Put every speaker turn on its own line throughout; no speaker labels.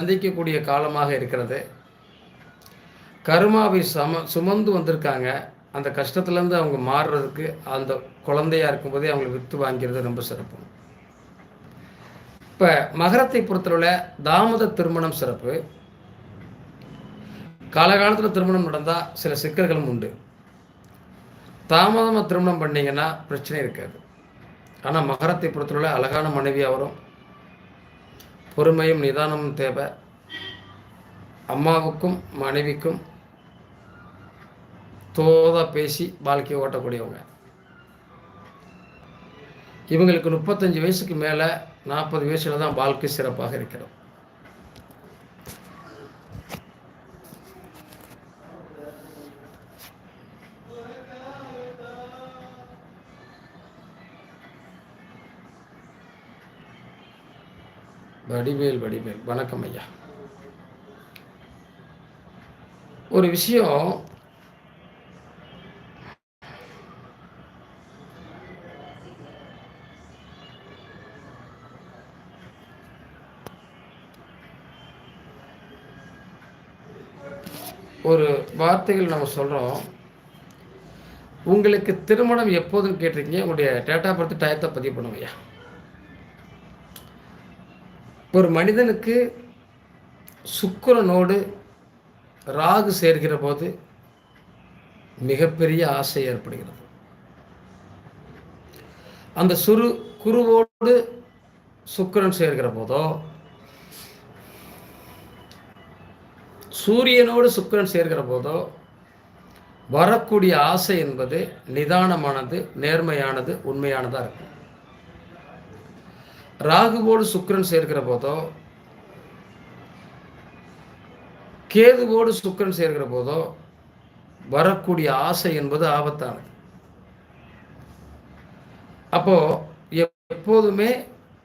சந்திக்கக்கூடிய காலமாக இருக்கிறது. கருமாவை சம சுமந்து வந்திருக்காங்க. அந்த கஷ்டத்துலேருந்து அவங்க மாறுறதுக்கு அந்த குழந்தையாக இருக்கும்போதே அவங்களை வித்து வாங்கிறது ரொம்ப சிறப்பு. இப்போ மகரத்தை பொறுத்தளவில் தாமத திருமணம் சிறப்பு. காலகாலத்தில் திருமணம் நடந்தால் சில சிக்கல்களும் உண்டு. தாமதமாக திருமணம் பண்ணீங்கன்னா பிரச்சனை இருக்காது. ஆனால் மகரத்தை பொறுத்தளவில் அழகான மனைவியாக வரும். பொறுமையும் நிதானமும் தேவை. அம்மாவுக்கும் மனைவிக்கும் தோதா பேசி வாழ்க்கையை ஓட்டக்கூடியவங்க. இவங்களுக்கு முப்பத்தஞ்சு வயசுக்கு மேலே நாற்பது வயசில் தான் வாழ்க்கை சிறப்பாக இருக்கிறோம் வடிவேல் வடிவேல். வணக்கம் ஐயா. ஒரு விஷயம் ஒரு வார்த்தைகள் நம்ம சொல்கிறோம் உங்களுக்கு திருமணம் எப்போதும் கேட்டிருக்கீங்க. உங்களுடைய டேட்டா பர்த் டயத்தை பதிவு பண்ணுங்கய்யா ஒரு மனிதனுக்கு சுக்கரனோடு ராகு சேர்கிற போது மிகப்பெரிய ஆசை ஏற்படுகிறது. அந்த சுரு குருவோடு சுக்கிரன் சேர்கிற போதோ சூரியனோடு சுக்கிரன் சேர்கிற போதோ வரக்கூடிய ஆசை என்பது நிதானமானது நேர்மையானது உண்மையானதாக இருக்கும். ராகுவோடு சுக்கரன் சேர்க்கிற போதோ கேதுவோடு சுக்கிரன் சேர்க்கிற போதோ வரக்கூடிய ஆசை என்பது ஆபத்தானது. அப்போ எப்போதுமே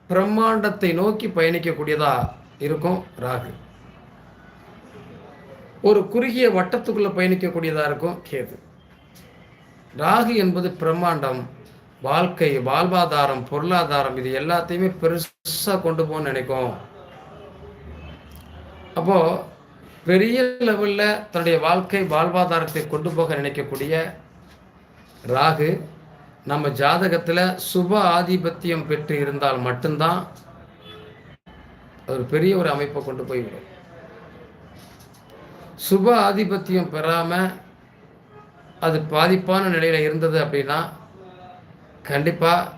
பிரம்மாண்டத்தை நோக்கி பயணிக்கக்கூடியதா இருக்கும் ராகு. ஒரு குறுகிய வட்டத்துக்குள்ள பயணிக்கக்கூடியதா இருக்கும் கேது. ராகு என்பது பிரம்மாண்டம் வாழ்க்கை வாழ்வாதாரம் பொருளாதாரம் இது எல்லாத்தையுமே பெருசாக கொண்டு போகணும்னு நினைக்கும். அப்போ பெரிய லெவலில் தன்னுடைய வாழ்க்கை வாழ்வாதாரத்தை கொண்டு போக நினைக்கக்கூடிய ராகு நம்ம ஜாதகத்தில் சுப ஆதிபத்தியம் பெற்று இருந்தால் மட்டும்தான் ஒரு பெரிய ஒரு அமைப்பை கொண்டு போய்விடும். சுப ஆதிபத்தியம் பெறாமல் அது பாதிப்பான நிலையில் இருந்தது அப்படின்னா கண்டிப்பாக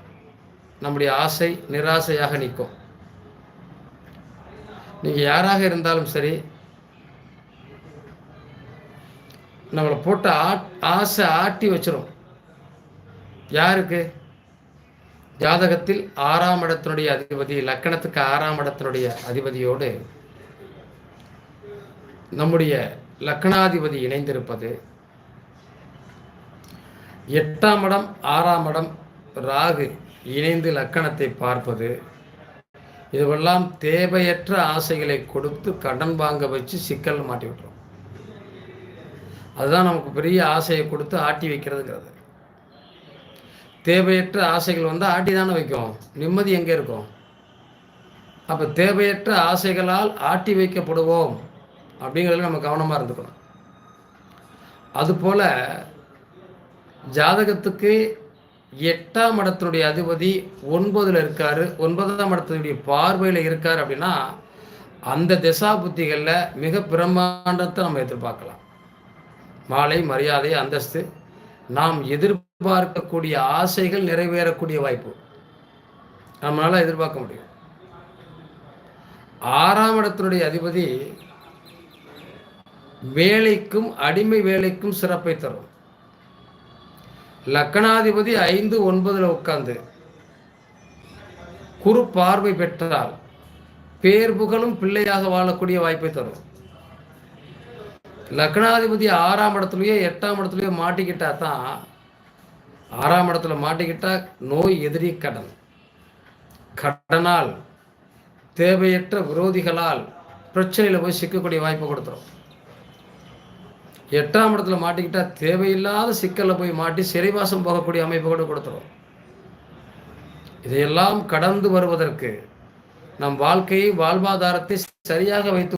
நம்முடைய ஆசை நிராசையாக நிற்கும். நீங்கள் யாராக இருந்தாலும் சரி நம்மளை போட்ட ஆ ஆசை ஆட்டி வச்சிடும் யாருக்கு? ஜாதகத்தில் ஆறாம் இடத்தினுடைய அதிபதி லக்கணத்துக்கு ஆறாம் இடத்தினுடைய அதிபதியோடு நம்முடைய லக்கணாதிபதி இணைந்திருப்பது எட்டாம் இடம் ஆறாம் இடம் ராகு இணைந்து லக்கணத்தை பார்ப்பது இதுவெல்லாம் தேவையற்ற ஆசைகளை கொடுத்து கடன் வாங்க வச்சு சிக்கல் மாட்டி விட்டுரும். அதுதான் நமக்கு பெரிய ஆசையை கொடுத்து ஆட்டி வைக்கிறதுங்கிறது. தேவையற்ற ஆசைகள் வந்தால் ஆட்டி தானே வைக்கும். நிம்மதி எங்கே இருக்கும்? அப்போ தேவையற்ற ஆசைகளால் ஆட்டி வைக்கப்படுவோம் அப்படிங்கிறதுல நம்ம கவனமாக இருந்துக்கணும். அதுபோல் ஜாதகத்துக்கு எட்டாம் இடத்தினுடைய அதிபதி ஒன்பதில் இருக்கார். ஒன்பதாம் இடத்தினுடைய பார்வையில் இருக்கார் அப்படின்னா அந்த திசா புத்திகளில் மிக பிரம்மாண்டத்தை நம்ம எதிர்பார்க்கலாம். மாலை மரியாதை அந்தஸ்து. நாம் எதிர்பார்க்கக்கூடிய ஆசைகள் நிறைவேறக்கூடிய வாய்ப்பு. நம்மளால் எதிர்பார்க்க முடியும். ஆறாம் இடத்தினுடைய அதிபதி வேலைக்கும் அடிமை வேலைக்கும் சிறப்பை தரும். லக்கணாதிபதி ஐந்து ஒன்பதுல உட்கார்ந்து குறு பார்வை பெற்றால் பேர் புகழும் பிள்ளையாக வாழக்கூடிய வாய்ப்பை தரும். லக்னாதிபதி ஆறாம் இடத்துலயோ எட்டாம் இடத்துலயோ மாட்டிக்கிட்டா தான் ஆறாம் இடத்துல மாட்டிக்கிட்டா நோய் எதிரி கடன். கடனால் தேவையற்ற விரோதிகளால் பிரச்சனையில் போய் சிக்கக்கூடிய வாய்ப்பு கொடுத்துரும். எட்டாம் இடத்துல மாட்டிக்கிட்டா தேவையில்லாத சிக்கலில் போய் மாட்டி சிறைவாசம் போகக்கூடிய அமைப்பு கூட கொடுத்துரும். இதையெல்லாம் கடந்து வருவதற்கு நம் வாழ்க்கையை வாழ்வாதாரத்தை சரியாக வைத்து